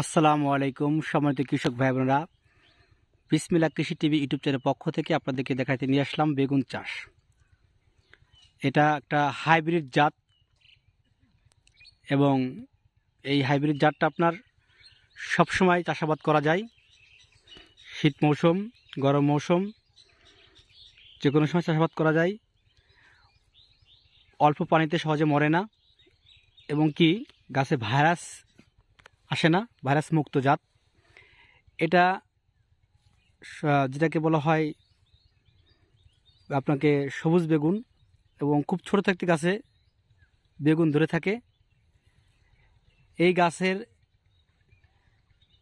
আসসালামু আলাইকুম, সম্মানিত কৃষক ভাই বোনেরা বিসমিল্লা কৃষি টিভি ইউটিউব চ্যানেলের পক্ষ থেকে আপনাদেরকে দেখাতে নিয়ে আসলাম বেগুন চাষ। এটা একটা হাইব্রিড জাত এবং এই হাইব্রিড জাতটা আপনার সবসময় চাষাবাদ করা যায়। শীত মৌসুম, গরম মৌসুম যে কোনো সময় চাষাবাদ করা যায়। অল্প পানিতে সহজে মরে না। এবং কি গাছে ভাইরাস আসে না ভাইরাস মুক্ত জাত। এটা যেটাকে বলা হয় আপনাকে সবুজ বেগুন এবং খুব ছোট থাকতে গাছে বেগুন ধরে থাকে। এই গাছের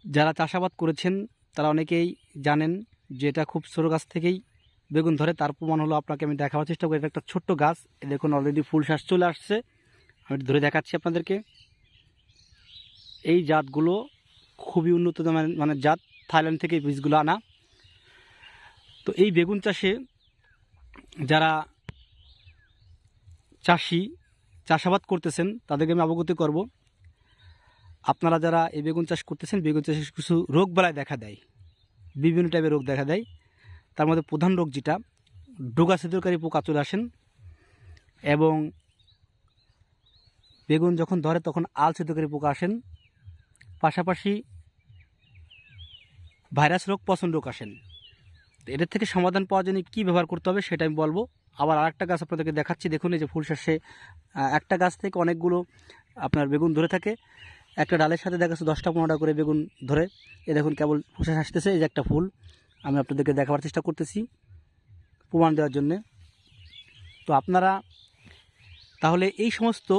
যারা চাষাবাদ করেছেন, তারা অনেকেই জানেন যে এটা খুব ছোটো গাছ থেকেই বেগুন ধরে। তার প্রমাণ হলো আপনাকে আমি দেখাবার চেষ্টা করি, এটা একটা ছোট্ট গাছ। দেখুন অলরেডি ফুল শ্বাস চলে আসছে। আমি ধরে দেখাচ্ছি আপনাদেরকে। এই জাতগুলো খুবই উন্নত মানের মানে জাত থাইল্যান্ড থেকে এই বীজগুলো আনা। তো এই বেগুন চাষে যারা চাষি, চাষাবাদ করতেছেন, তাদেরকে আমি অবগত করব। আপনারা যারা এই বেগুন চাষ করতেছেন, বেগুন চাষে কিছু রোগ বেলায় দেখা দেয়। বিভিন্ন টাইপের রোগ দেখা দেয়। তার মধ্যে প্রধান রোগ যেটা, ডোগা ছিদ্রকারী পোকা চলে আসেন এবং বেগুন যখন ধরে তখন আল ছিদ্রকারী পোকা আসেন। পাশাপাশি ভাইরাস রোগ পছন্দ তো এদের থেকে সমাধান পাওয়ার জন্য কী ব্যবহার করতে হবে সেটা আমি বলব। আবার আরেকটা গাছ আপনাদেরকে দেখাচ্ছি, দেখুন এই যে ফুল শেষে একটা গাছ থেকে অনেকগুলো আপনার বেগুন ধরে থাকে। একটা ডালের সাথে দেখা যাচ্ছে দশটা পনেরোটা করে বেগুন ধরে। এ দেখুন কেবল ফুলশ্বাস আসতেছে, এই যে একটা ফুল। আমি আপনাদেরকে দেখাবার চেষ্টা করতেছি প্রমাণ দেওয়ার জন্যে। তো আপনারা তাহলে এই সমস্ত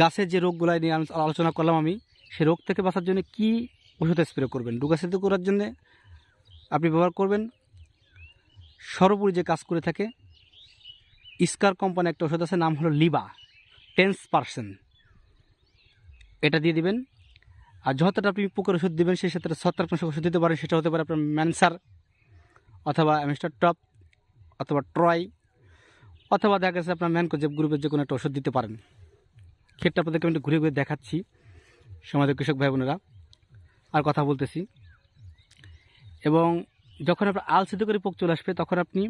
গাছের যে রোগগুলো নিয়ে আলোচনা করলাম আমি সে রোগ থেকে বাঁচার জন্য কি ওষুধ স্প্রে করবেন? ডুগাসিত করার জন্য আপনি ব্যবহার করবেন। সর্বোপরি যে কাজ করে থাকে, ইস্কার কোম্পানি একটা ওষুধ আছে, নাম হলো লিবা টেন্স পার্সেন্ট এটা দিয়ে দিবেন। আর যতটা আপনি পোকের ওষুধ দেবেন, সেই সাথে ছত্রাকনাশক ওষুধ দিতে পারেন সেটা হতে পারে আপনার ম্যানসার অথবা অ্যামিস্টার টপ অথবা ট্রয় অথবা দেখা গেছে আপনার ম্যানকোজেব গ্রুপের যে কোনো একটা ওষুধ দিতে পারেন। ক্ষেতটা আপনাদেরকে আমি একটু ঘুরে ঘুরে দেখাচ্ছি। সমাজের কৃষক ভাই বোনেরা, আর কথা বলতেছি। এবং যখন আপনার আল সিদ্ধ করে পোক চলে আসবে, তখন আপনি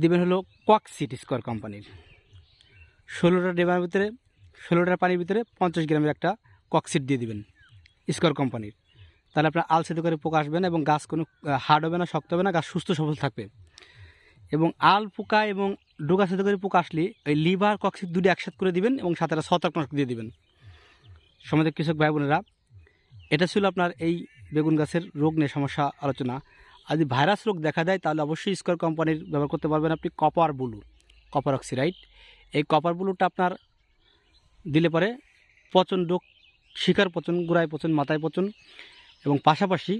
দেবেন হলো ককসিট স্কোয়ার কোম্পানির। ষোলোটা ডেবার ভিতরে ষোলোটার পানির ভিতরে পঞ্চাশ গ্রামের একটা ককসিট দিয়ে দিবেন স্কোয়ার কোম্পানির। তাহলে আপনার আল সিদ্ধ করে পোক আসবে না এবং গাছ কোনো হার্ড হবে না, শক্ত হবে না, গাছ সুস্থ সবল থাকবে। এবং আল পোকা এবং ডোগা সিদ্ধ করে পোকা আসলে ওই লিভার কক্সিট দুটো একসাথে করে দিবেন এবং সাথে একটা দিয়ে দিবেন। সমাজের কৃষক ভাই বোনেরা এটা ছিল আপনার এই বেগুন গাছের রোগ নিয়ে সমস্যা আলোচনা। আর যদি ভাইরাস রোগ দেখা দেয়, তাহলে অবশ্যই স্কোয়ার কোম্পানির ব্যবহার করতে পারবেন আপনি কপার ব্লু কপার অক্সিরাইড এই কপার ব্লুটা আপনার দিলে পরে পচন রোগ, শিকার পচন, গোড়ায় পচন, মাথায় পচন এবং পাশাপাশি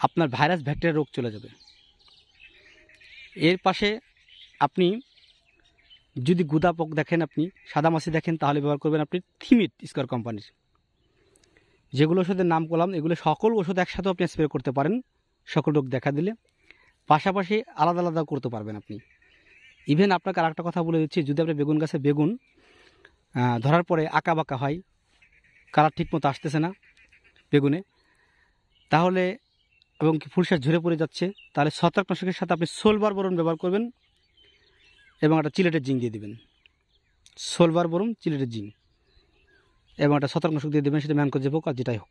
আপনার ভাইরাস ব্যাকটেরিয়া রোগ চলে যাবে। এর পাশে আপনি যদি গুদা পোক দেখেন আপনি, সাদা মাছি দেখেন, তাহলে ব্যবহার করবেন আপনি থিমিট স্কোয়ার কোম্পানির। যেগুলো ওষুধের নাম করলাম, এগুলো সকল ওষুধ একসাথে আপনি স্প্রে করতে পারেন, সকল রোগ দেখা দিলে। পাশাপাশি আলাদা আলাদা করতে পারবেন আপনি। ইভেন আপনাকে আরেকটা কথা বলে দিচ্ছি, যদি আপনি বেগুন গাছে বেগুন ধরার পরে আঁকা বাঁকা হয়, কালার ঠিক মতো আসতেছে না বেগুনে, তাহলে এবং কি ফুলশ্বাস ঝরে পড়ে যাচ্ছে, তাহলে ছত্রাকনাশকের সাথে আপনি সোলবার বরণ ব্যবহার করবেন এবং একটা চিলেটের জিং দিয়ে দেবেন। সোলবার বরণ চিলেটের জিং এবং একটা ছত্রাকনাশক দিয়ে দেবেন, সেটা ম্যানকো যে পোক আর যেটাই হোক।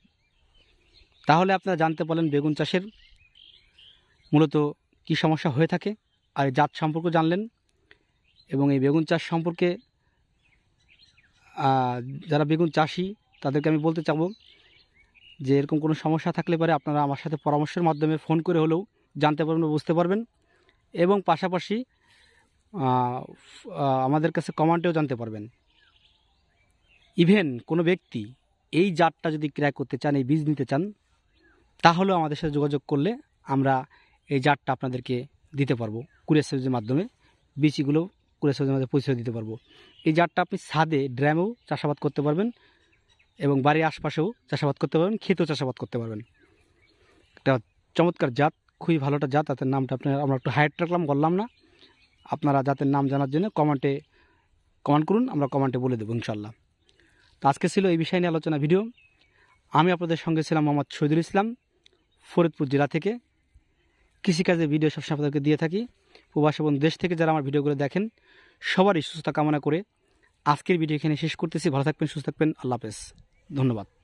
তাহলে আপনারা জানতে পারলেন বেগুন চাষের মূলত কী সমস্যা হয়ে থাকে আর জাত সম্পর্কে জানলেন। এবং এই বেগুন চাষ সম্পর্কে যারা বেগুন চাষি, তাদেরকে আমি বলতে চাবো যে এরকম কোনো সমস্যা থাকলে পরে আপনারা আমার সাথে পরামর্শের মাধ্যমে ফোন করে হলেও জানতে পারবেন বুঝতে পারবেন। এবং পাশাপাশি আমাদের কাছে কমান্টেও জানতে পারবেন। ইভেন কোনো ব্যক্তি এই জাতটা যদি ক্রয় করতে চান, এই বীজ নিতে চান, তাহলেও আমাদের সাথে যোগাযোগ করলে আমরা এই জাতটা আপনাদেরকে দিতে পারব, কুরিয়ার সার্ভিসের মাধ্যমে। বীজগুলো কুরিয়ার সার্ভিসের মাধ্যমে পরিচয় দিতে পারব। এই জাতটা আপনি ছাদে, ড্রামেও চাষাবাদ করতে পারবেন এবং বাড়ির আশপাশেও চাষাবাদ করতে পারবেন, ক্ষেতেও চাষাবাদ করতে পারবেন। একটা চমৎকার জাত, খুবই ভালোটা জাত তাদের নামটা আপনার, আমরা একটু হাইট রাখলাম, বললাম না। আপনারা জাতের নাম জানার জন্য কমেন্টে কমেন্ট করুন, আমরা কমেন্টে বলে দেবো ইনশাল্লাহ তো আজকে ছিল এই বিষয় নিয়ে আলোচনা ভিডিও আমি আপনাদের সঙ্গে ছিলাম মোহাম্মদ শহীদুল ইসলাম, ফরিদপুর জেলা থেকে। কৃষিকাজের ভিডিও সবসময় আপনাদেরকে দিয়ে থাকি। প্রবাস এবং দেশ থেকে যারা আমার ভিডিওগুলো দেখেন, সবারই সুস্থতা কামনা করে আজকের ভিডিও এখানে শেষ করতেছি। ভালো থাকবেন, সুস্থ থাকবেন। আল্লাহ হাফেজ। ধন্যবাদ।